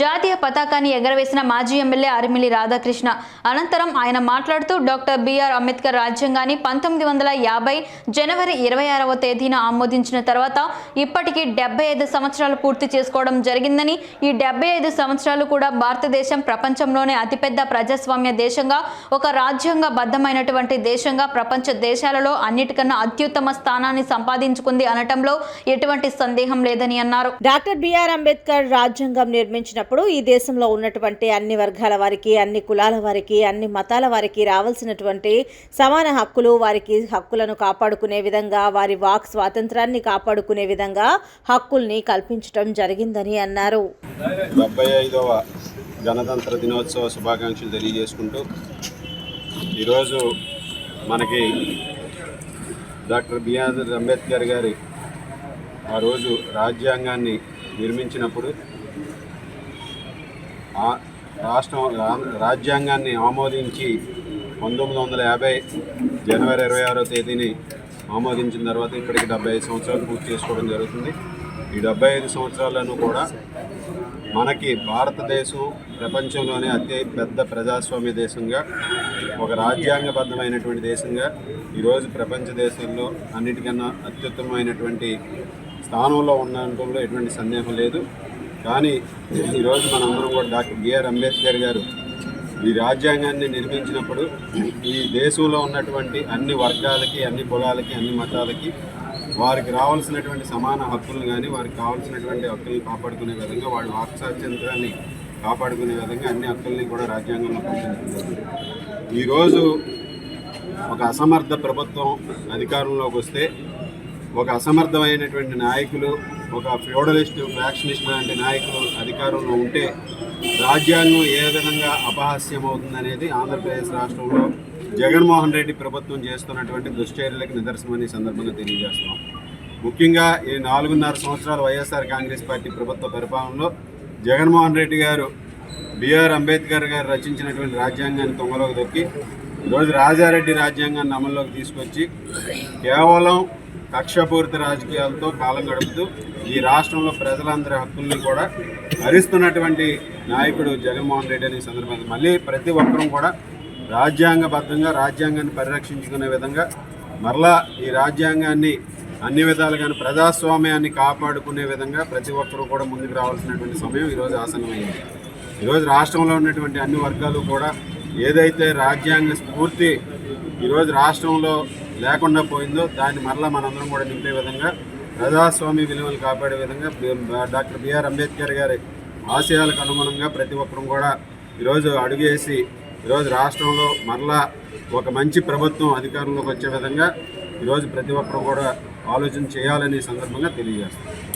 జాతీయ పతాకాన్ని ఎగరవేసిన మాజీ ఎమ్మెల్యే అరిమిలి రాధాకృష్ణ. అనంతరం ఆయన మాట్లాడుతూ డాక్టర్ బిఆర్ అంబేద్కర్ రాజ్యాంగాన్ని పంతొమ్మిది వందల యాభై జనవరి ఇరవై ఆరవ తేదీన ఆమోదించిన తర్వాత ఇప్పటికీ డెబ్బై ఐదు సంవత్సరాలు పూర్తి చేసుకోవడం జరిగిందని ఈ డెబ్బై ఐదు సంవత్సరాలు కూడా భారతదేశం ప్రపంచంలోనే అతిపెద్ద ప్రజాస్వామ్య దేశంగా ఒక రాజ్యాంగ బద్ధమైనటువంటి దేశంగా ప్రపంచ దేశాలలో అన్నిటికన్నా అత్యుత్తమ స్థానాన్ని సంపాదించుకుంది అనటంలో ఎటువంటి సందేహం లేదని అన్నారు. డాక్టర్ బిఆర్ అంబేద్కర్ రాజ్యాంగం నిర్మించిన నిర్మించినప్పుడు ఈ దేశంలో ఉన్నటువంటి అన్ని వర్గాల వారికి అన్ని కులాల వారికి అన్ని మతాల వారికి రావాల్సినటువంటి సమాన హక్కులు వారికి హక్కులను కాపాడుకునే విధంగా వారి వాక్ స్వాతంత్రాన్ని కాపాడుకునే విధంగా హక్కుల్ని కల్పించడం జరిగిందని అన్నారు. డెబ్బై ఐదవ గణతంత్ర దినోత్సవ శుభాకాంక్షలు తెలియజేసుకుంటూ ఈరోజు మనకి డాక్టర్ బిఆర్ అంబేద్కర్ గారి ఆ రోజు రాజ్యాంగాన్ని నిర్మించినప్పుడు రాష్ట్రం రా- రాజ్యాంగాన్ని ఆమోదించి పంతొమ్మిది వందల యాభై జనవరి ఇరవై ఆరో తేదీని ఆమోదించిన తర్వాత ఇప్పటికి డెబ్బై ఐదు సంవత్సరాలు పూర్తి చేసుకోవడం జరుగుతుంది. ఈ డెబ్బై ఐదు సంవత్సరాలను కూడా మనకి భారతదేశం ప్రపంచంలోనే అతి పెద్ద ప్రజాస్వామ్య దేశంగా ఒక రాజ్యాంగబద్ధమైనటువంటి దేశంగా ఈరోజు ప్రపంచ దేశంలో అన్నిటికన్నా అత్యుత్తమమైనటువంటి స్థానంలో ఉండటంలో ఎటువంటి సందేహం లేదు. కానీ ఈరోజు మనందరం కూడా డాక్టర్ బిఆర్ అంబేద్కర్ గారు ఈ రాజ్యాంగాన్ని నిర్మించినప్పుడు ఈ దేశంలో ఉన్నటువంటి అన్ని వర్గాలకి అన్ని కులాలకి అన్ని మతాలకి వారికి రావాల్సినటువంటి సమాన హక్కులను కానీ వారికి కావాల్సినటువంటి హక్కుల్ని కాపాడుకునే విధంగా వాళ్ళ వాక్ స్వాతంత్రాన్ని కాపాడుకునే విధంగా అన్ని హక్కుల్ని కూడా రాజ్యాంగంలో పంపించుకుంటుంది ఈరోజు ఒక అసమర్థ ప్రభుత్వం అధికారంలోకి వస్తే ఒక అసమర్థమైనటువంటి నాయకులు ఒక ఫ్యూడలిస్ట్ ఫ్యాక్షనిస్ట్ లాంటి నాయకులు అధికారంలో ఉంటే రాజ్యాంగం ఏ విధంగా అపహాస్యం అవుతుందనేది ఆంధ్రప్రదేశ్ రాష్ట్రంలో జగన్మోహన్ రెడ్డి ప్రభుత్వం చేస్తున్నటువంటి దుశ్చర్యలకు నిదర్శనమని సందర్భంగా తెలియజేస్తున్నాం. ముఖ్యంగా ఈ నాలుగున్నర సంవత్సరాల వైఎస్ఆర్ కాంగ్రెస్ పార్టీ ప్రభుత్వ పరిపాలనలో జగన్మోహన్ రెడ్డి గారు బిఆర్ అంబేద్కర్ గారు రచించినటువంటి రాజ్యాంగాన్ని తొంగలోకి దొక్కి ఈరోజు రాజారెడ్డి రాజ్యాంగాన్ని అమల్లోకి తీసుకొచ్చి కేవలం కక్షపూరిత రాజకీయాలతో కాలం గడుపుతూ ఈ రాష్ట్రంలో ప్రజలందరి హక్కుల్ని కూడా హరిస్తున్నటువంటి నాయకుడు జగన్మోహన్ రెడ్డి అనే సందర్భంగా మళ్ళీ ప్రతి ఒక్కరూ కూడా రాజ్యాంగబద్ధంగా రాజ్యాంగాన్ని పరిరక్షించుకునే విధంగా మరలా ఈ రాజ్యాంగాన్ని అన్ని విధాలుగాను ప్రజాస్వామ్యాన్ని కాపాడుకునే విధంగా ప్రతి ఒక్కరూ కూడా ముందుకు రావాల్సినటువంటి సమయం ఈరోజు ఆసన్నమైంది. ఈరోజు రాష్ట్రంలో ఉన్నటువంటి అన్ని వర్గాలు కూడా ఏదైతే రాజ్యాంగ స్ఫూర్తి ఈరోజు రాష్ట్రంలో లేకుండా పోయిందో దాన్ని మరలా మనందరం కూడా నింపే విధంగా ప్రజాస్వామ్య విలువలు కాపాడే విధంగా డాక్టర్ బిఆర్ అంబేద్కర్ గారి ఆశయాలకు అనుగుణంగా ప్రతి ఒక్కరూ కూడా ఈరోజు అడుగేసి ఈరోజు రాష్ట్రంలో మరలా ఒక మంచి ప్రభుత్వం అధికారంలోకి వచ్చే విధంగా ఈరోజు ప్రతి ఒక్కరూ కూడా ఆలోచన చేయాలనే సందర్భంగా తెలియజేస్తాం